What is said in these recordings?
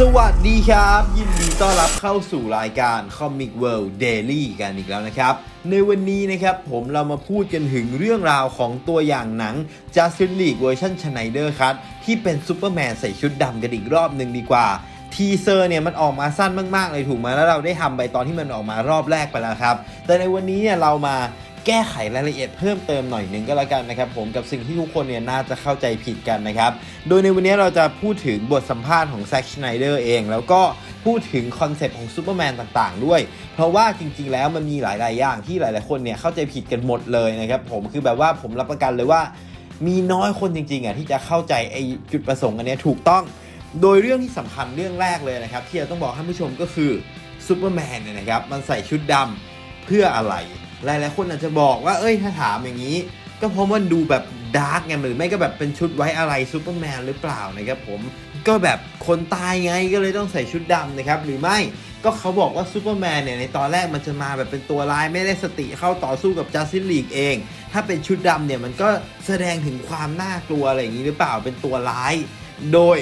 สวัสดีครับ ยินดีต้อนรับเข้าสู่รายการ Comic World Daily กันอีกแล้วนะครับ ในวันนี้นะครับผมเรามาพูดกันถึงเรื่องราวของตัวอย่างหนัง Justice League เวอร์ชันชไนเดอร์ครับที่เป็นซูเปอร์แมนใส่ชุดดำกันอีกรอบหนึ่งดีกว่า ทีเซอร์เนี่ยมันออกมาสั้นมาก ๆ เลยถูกไหมแล้วเราได้ทำไปตอนที่มันออกมารอบแรกไปแล้วครับ แต่ในวันนี้เนี่ยเรามา แก้ไขรายละเอียดเพิ่มเติมหน่อยหนึ่งก็แล้วกันนะครับผมกับสิ่งที่ทุกคนเนี่ยน่าจะเข้าใจผิดกันนะครับ โดยในวันนี้เราจะพูดถึงบทสัมภาษณ์ของแซ็กชไนเดอร์เอง แล้วก็พูดถึงคอนเซปต์ของซูเปอร์แมนต่างๆ ด้วย เพราะว่าจริงๆ แล้วมันมีหลายๆ อย่างที่หลายๆ คนเนี่ยเข้าใจผิดกันหมดเลยนะครับผมคือแบบว่าผมรับประกันเลยว่า มีน้อยคนจริงๆอะที่จะเข้าใจไอ้จุดประสงค์อันเนี้ยถูกต้องโดยเรื่องที่สำคัญเรื่องแรกเลยนะครับ ที่เราต้องบอกให้ผู้ชมก็คือซูเปอร์แมนเนี่ยนะครับ มันใส่ชุดดำเพื่ออะไร หลายๆคนอาจจะบอกว่าเอ้ยถ้าถามอย่างนี้ ก็เพราะมันดูแบบดาร์กไงหรือไม่ก็แบบเป็นชุดไว้อะไรซูเปอร์แมนหรือเปล่านะครับผมก็แบบคนตายไงก็เลยต้องใส่ชุดดำนะครับหรือไม่ก็เขาบอกว่าซูเปอร์แมนเนี่ยในตอนแรกมันจะมาแบบเป็นตัวร้ายไม่ได้สติเข้าต่อสู้กับจัสติสลีกเอง ถ้าเป็นชุดดำเนี่ยมันก็แสดงถึงความน่ากลัวอะไรอย่างนี้หรือเปล่าเป็นตัวร้าย โดย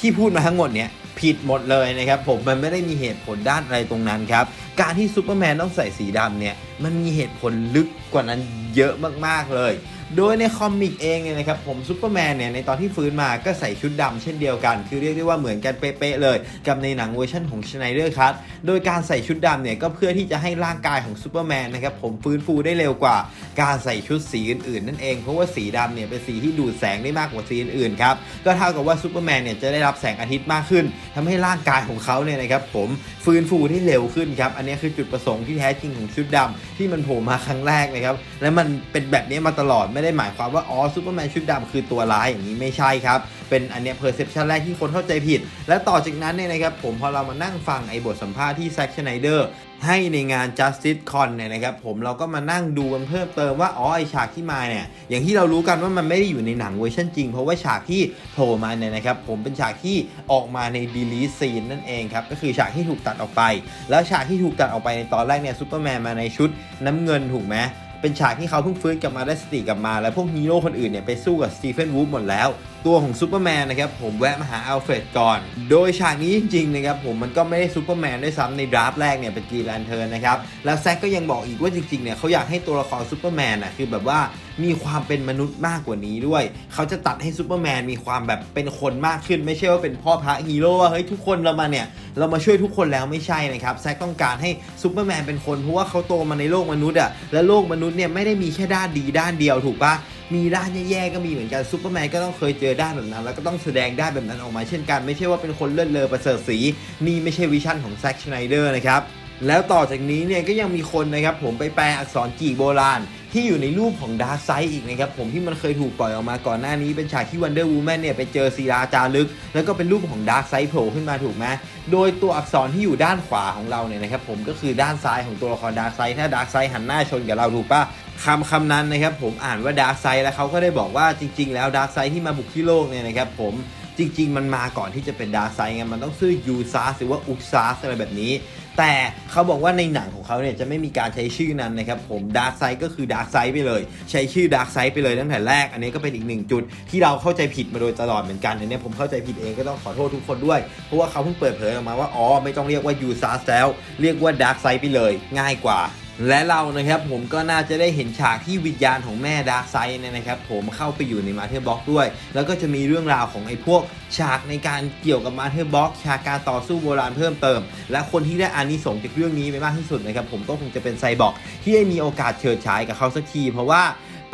ที่พูดมาทั้งหมดเนี่ย ผิดหมดเลยนะครับผมมันไม่ได้มีเหตุผลด้านอะไรตรงนั้นครับ การที่ซูเปอร์แมนต้องใส่สีดำเนี่ยมันมีเหตุผลลึกกว่านั้นเยอะมากๆเลย โดยในคอมิกเองเนี่ยนะครับผมซูเปอร์แมนเนี่ยในตอนที่ฟื้นมาก็ใส่ชุดดำเช่นเดียวกัน คือเรียกได้ว่าเหมือนกันเป๊ะๆเลย กับในหนังเวอร์ชันของชไนเดอร์คัตโดยการใส่ชุดดำเนี่ยก็เพื่อที่จะให้ร่างกายของซูเปอร์แมนนะครับผมฟื้นฟูได้เร็วกว่า การใส่ชุดสีอื่นๆนั่นเองเพราะว่าสีดำเนี่ยเป็นสีที่ดูดแสงได้มากกว่าสีอื่นๆครับก็เท่ากับว่าซูเปอร์แมนเนี่ยจะได้รับแสงอาทิตย์มากขึ้นทำให้ร่างกายของเขาเนี่ยนะครับผมฟื้นฟูได้เร็วขึ้นครับอันนี้คือจุดประสงค์ที่แท้จริงของชุดดำที่มันโผล่มาครั้งแรกนะครับและมันเป็นแบบนี้มาตลอดไม่ได้หมายความว่าอ๋อซูเปอร์แมนชุดดำคือตัวร้ายอย่างนี้ไม่ใช่ครับ เป็นอันเนี้ยเพอร์เซพชันแรกที่คนเข้าใจผิด และต่อจากนั้นเนี่ยนะครับผมพอเรามานั่งฟังไอ้บทสัมภาษณ์ที่แซ็กชไนเดอร์ให้ในงาน Justice Con เนี่ยนะครับผมเราก็มานั่งดูกันเพิ่มเติมว่าอ๋อไอฉากที่มาเนี่ยอย่างที่เรารู้กันว่ามันไม่ได้อยู่ในหนังเวอร์ชันจริง เพราะว่าฉากที่โผล่มาเนี่ยนะครับผมเป็นฉากที่ออกมาใน delete scene นั่นเองครับก็คือฉากที่ถูกตัดออกไป แล้วฉากที่ถูกตัดออกไปในตอนแรกเนี่ยซูเปอร์แมนมาในชุดน้ำเงินถูกไหม เป็นฉากที่เขาเพิ่งฟื้นกลับมาได้สติกลับมา แล้วพวกฮีโร่คนอื่นเนี่ยไปสู้กับสตีเฟนวูฟหมดแล้ว ตัวของซูเปอร์แมนนะครับผมแวะมาหาอัลเฟรดก่อน โดยฉากนี้จริงๆนะครับผมมันก็ไม่ได้ซูเปอร์แมนด้วยซ้ำในดราฟแรกเนี่ยเป็นกีแลนเทิร์นนะครับแล้วแซกก็ยังบอกอีกว่าจริงๆเนี่ยเขาอยากให้ตัวละครซูเปอร์แมนอะคือแบบว่ามีความเป็นมนุษย์มากกว่านี้ด้วย เขาจะตัดให้ซูเปอร์แมนมีความแบบเป็นคนมากขึ้น ไม่ใช่ว่าเป็นพ่อพระฮีโร่ว่าเฮ้ยทุกคนเรามาเนี่ยเรามาช่วยทุกคนแล้วไม่ใช่นะครับแซกต้องการให้ซูเปอร์แมนเป็นคนเพราะว่าเขาโตมาในโลกมนุษย์อะและโลกมนุษย์เนี่ยไม่ได้มีแค่ด้านดีด้านเดียวถูกปะ มีด้านแย่ๆก็มีเหมือนกันซูเปอร์แมนก็ต้องเคยเจอด้านแบบนั้น แล้วก็ต้องแสดงด้านแบบนั้นออกมาเช่นกัน ไม่ใช่ว่าเป็นคนเลื่อนเลอประเสริฐสีนี่ไม่ใช่วิชั่นของแซกชไนเดอร์นะครับแล้วต่อจากนี้เนี่ยก็ยังมีคนนะครับผมไปแปลอักษรจีโบราณ ที่อยู่ในรูปของดาร์ s ไซ d ์อีกนะครับผมที่มันเคยถูกปล่อยออกมาก่อนหน้านี้เป็นฉากที่ Wonder Woman เนี่ยไปเจอศิลาจารึก แล้วก็เป็นรูปของดาร์ s ไซ d ์โผล่ขึ้นมาถูกไหมโดยตัวอักษรที่อยู่ด้านขวาของเราเนี่ยนะครับผมก็คือด้านซ้ายของตัวละครดาร์ s ไซ d ์ถ้าดาร์ s ไซ d ์หันหน้าชนกับเราถูกปะคำคำนั้นนะครับผมอ่านว่าดาร์ s ไซ d ์แล้วเขาก็ได้บอกว่าจริง ๆ แล้วดาร์ s ไซ d ์ที่มาบุกที่โลกเนี่ยนะครับผม จริง ๆ มันมาก่อนที่จะเป็นดาร์ไซ d ์ไงมันต้องชื่อยูซาหรือว่าอุกซาอะไรแบบนี้ แต่เขาบอกว่าในหนังของเขาเนี่ยจะไม่มีการใช้ชื่อนั้นนะครับผมดาร์ไซ d ์ก็คือดาร์ไซ d ์ไปเลย ใช้ชื่อดาร์ไซ d ์ไปเลยตั้งแต่แรก อันนี้ก็เป็นอีกหนึ่งจุดที่เราเข้าใจผิดมาโดยตลอดเหมือนกันอันนี้ผมเข้าใจผิดเองก็ต้องขอโทษทุกคนด้วย เพราะว่าเขาเพิ่งเปิดเผยออกมาว่าอ๋อไม่ต้องเรียกว่ายูซาแล้ว เรียกว่าดาร์ไซ d ์ไปเลย ง่ายกว่า และเรานะครับผมก็น่าจะได้เห็นฉากที่วิญญาณของแม่ดาร์ไซด์เนี่ยนะครับผมเข้าไปอยู่ในมาเธอร์บ็อกด้วย แล้วก็จะมีเรื่องราวของไอ้พวกฉากในการเกี่ยวกับมาเธอร์บ็อกฉากการต่อสู้โบราณเพิ่มเติม และคนที่ได้อานิสงส์จากเรื่องนี้ไปมากที่สุดนะครับผมก็คงจะเป็นไซบอร์กที่ได้มีโอกาสเฉิดฉายกับเขาสักที เพราะว่า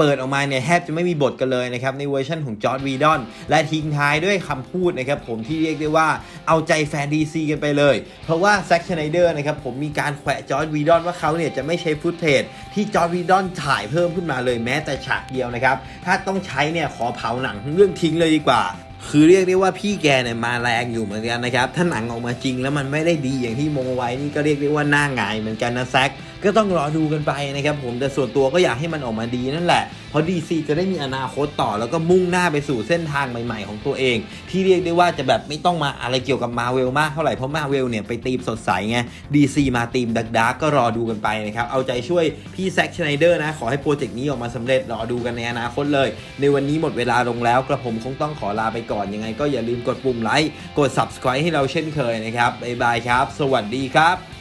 เปิดออกมาเนี่ยแทบจะไม่มีบทกันเลยนะครับในเวอร์ชันของจอร์ดวีดอนและทิ้งท้ายด้วยคำพูดนะครับผมที่เรียกได้ว่าเอาใจแฟนดีซีกันไปเลย เพราะว่าแซ็กชไนเดอร์นะครับผมมีการแขวะจอร์ดวีดอนว่าเขาเนี่ยจะไม่ใช้ฟุตเทจที่จอร์ดวีดอนถ่ายเพิ่มขึ้นมาเลยแม้แต่ฉากเดียวนะครับถ้าต้องใช้เนี่ยขอเผาหนังเรื่องทิ้งเลยดีกว่าคือเรียกได้ว่าพี่แกเนี่ยมาแรงอยู่เหมือนกันนะครับ ถ้าหนังออกมาจริงแล้วมันไม่ได้ดีอย่างที่โมไว้นี่ก็เรียกได้ว่าหน้าหงายเหมือนกันนะแซก ก็ต้องรอดูกันไปนะครับผมแต่ส่วนตัวก็อยากให้มันออกมาดีนั่นแหละ เพราะ DC จะได้มีอนาคตต่อแล้วก็มุ่งหน้าไปสู่เส้นทางใหม่ ๆ ของตัวเอง ที่เรียกได้ว่าจะแบบไม่ต้องมาอะไรเกี่ยวกับมาเวลมากเท่าไหร่เพราะมาเวลเนี่ยไปตีมสดใสไง DC มาตีมดักดักก็รอดูกันไปนะครับเอาใจช่วยพี่แซ็กชไนเดอร์นะขอให้โปรเจกต์นี้ออกมาสำเร็จรอดูกันในอนาคตเลย ในวันนี้หมดเวลาลงแล้วกระผมคงต้องขอลาไปก่อนยังไง ก็อย่าลืมกดปุ่มไลค์กด subscribe ให้เราเช่นเคยนะครับบ๊ายบายครับ สวัสดีครับ